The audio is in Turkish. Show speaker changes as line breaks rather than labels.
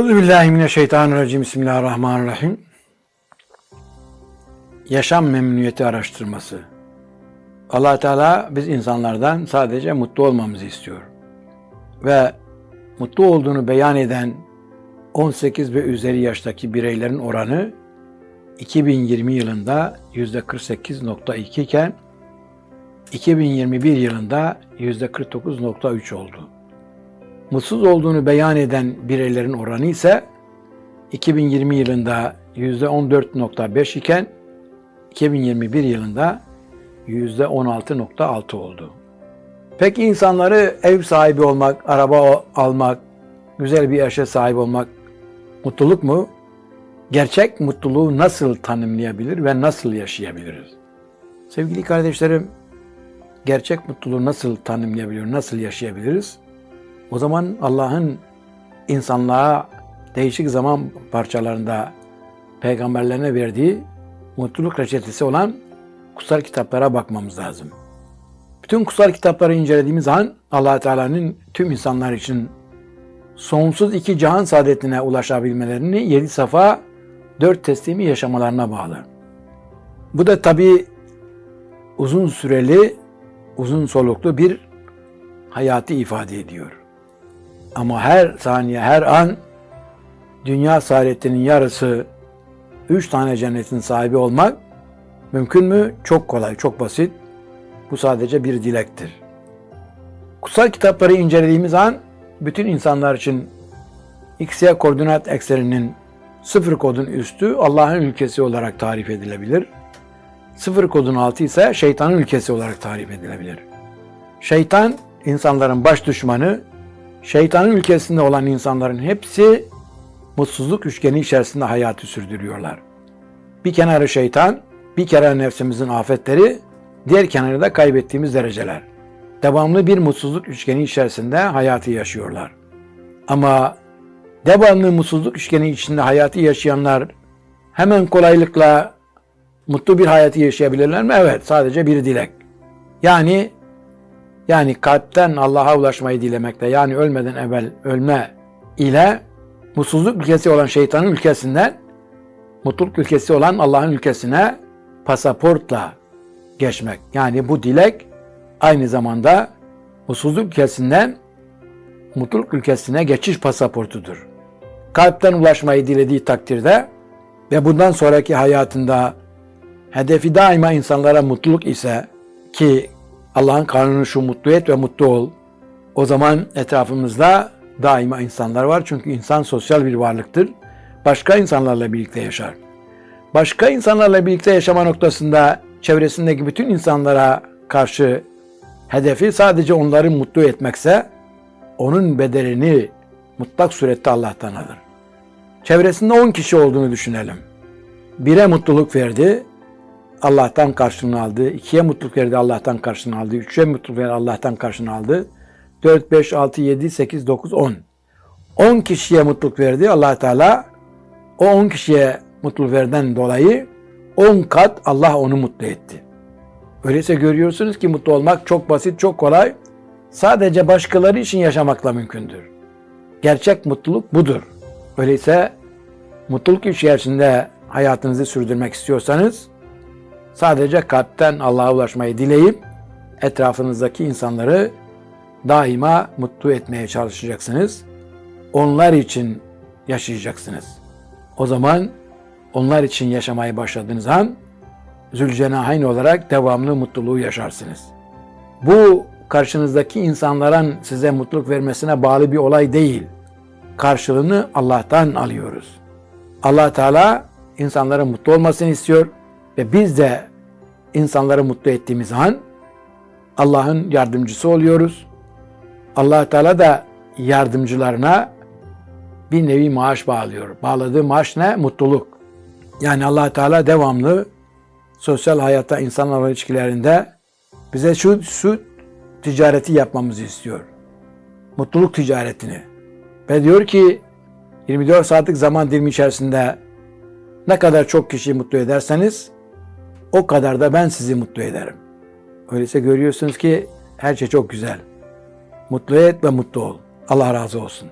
Euzubillahimineşşeytanirracim. Bismillahirrahmanirrahim. Yaşam memnuniyeti araştırması. allah Teala biz insanlardan sadece mutlu olmamızı istiyor. Ve mutlu olduğunu beyan eden 18 ve üzeri yaştaki bireylerin oranı 2020 yılında %48.2 iken 2021 yılında %49.3 oldu. Mutsuz olduğunu beyan eden bireylerin oranı ise 2020 yılında %14.5 iken 2021 yılında %16.6 oldu. Peki insanları ev sahibi olmak, araba almak, güzel bir yaşa sahip olmak mutluluk mu? Gerçek mutluluğu nasıl tanımlayabilir ve nasıl yaşayabiliriz? Sevgili kardeşlerim, gerçek mutluluğu nasıl tanımlayabilir, nasıl yaşayabiliriz? O zaman Allah'ın insanlığa değişik zaman parçalarında peygamberlerine verdiği mutluluk reçetesi olan kutsal kitaplara bakmamız lazım. Bütün kutsal kitapları incelediğimiz an allah Teala'nın tüm insanlar için sonsuz iki cihan saadetine ulaşabilmelerini yedi safa dört teslimi yaşamalarına bağlı. Bu da tabi uzun süreli, uzun soluklu bir hayatı ifade ediyor. Ama her saniye, her an dünya saadetinin yarısı üç tane cennetin sahibi olmak mümkün mü? Çok kolay, çok basit. Bu sadece bir dilektir. Kutsal kitapları incelediğimiz an bütün insanlar için XY koordinat ekseninin sıfır kodun üstü Allah'ın ülkesi olarak tarif edilebilir. Sıfır kodun altı ise şeytanın ülkesi olarak tarif edilebilir. Şeytan insanların baş düşmanı, şeytanın ülkesinde olan insanların hepsi mutsuzluk üçgeni içerisinde hayatı sürdürüyorlar. Bir kenarı şeytan, bir kere nefsimizin afetleri, diğer kenarı da kaybettiğimiz dereceler. Devamlı bir mutsuzluk üçgeni içerisinde hayatı yaşıyorlar. Ama devamlı mutsuzluk üçgeni içinde hayatı yaşayanlar hemen kolaylıkla mutlu bir hayatı yaşayabilirler mi? Evet, sadece bir dilek. Yani yani kalpten Allah'a ulaşmayı dilemekte yani ölmeden evvel ölme ile mutsuzluk ülkesi olan şeytanın ülkesinden mutluluk ülkesi olan Allah'ın ülkesine pasaportla geçmek. Yani bu dilek aynı zamanda mutsuzluk ülkesinden mutluluk ülkesine geçiş pasaportudur. Kalpten ulaşmayı dilediği takdirde ve bundan sonraki hayatında hedefi daima insanlara mutluluk ise ki Allah'ın kanunu şu mutlu et ve mutlu ol. O zaman etrafımızda daima insanlar var. Çünkü insan sosyal bir varlıktır. Başka insanlarla birlikte yaşar. Başka insanlarla birlikte yaşama noktasında çevresindeki bütün insanlara karşı hedefi sadece onları mutlu etmekse onun bedelini mutlak surette Allah'tan alır. Çevresinde 10 kişi olduğunu düşünelim. Bire mutluluk verdi, Allah'tan karşılığını aldı. İkiye mutluluk verdi Allah'tan karşılığını aldı. Üçe mutluluk verdi Allah'tan karşılığını aldı. 4, 5, 6, 7, 8, 9, 10. 10 kişiye mutluluk verdi allah Teala. O 10 kişiye mutluluk verden dolayı 10 kat Allah onu mutlu etti. Öyleyse görüyorsunuz ki mutlu olmak çok basit, çok kolay. Sadece başkaları için yaşamakla mümkündür. Gerçek mutluluk budur. Öyleyse mutluluk içerisinde hayatınızı sürdürmek istiyorsanız Sadece kalpten Allah'a ulaşmayı dileyip etrafınızdaki insanları daima mutlu etmeye çalışacaksınız. Onlar için yaşayacaksınız. O zaman onlar için yaşamaya başladığınız an Zülcenahayn olarak devamlı mutluluğu yaşarsınız. Bu karşınızdaki insanların size mutluluk vermesine bağlı bir olay değil. Karşılığını Allah'tan alıyoruz. Allah Teala insanların mutlu olmasını istiyor ve biz de insanları mutlu ettiğimiz an Allah'ın yardımcısı oluyoruz. allah Teala da yardımcılarına bir nevi maaş bağlıyor. Bağladığı maaş ne? Mutluluk. Yani allah Teala devamlı sosyal hayatta insanlarla ilişkilerinde bize şu, şu ticareti yapmamızı istiyor. Mutluluk ticaretini. Ve diyor ki 24 saatlik zaman dilimi içerisinde ne kadar çok kişiyi mutlu ederseniz o kadar da ben sizi mutlu ederim. Öyleyse görüyorsunuz ki her şey çok güzel. Mutlu et ve mutlu ol. Allah razı olsun.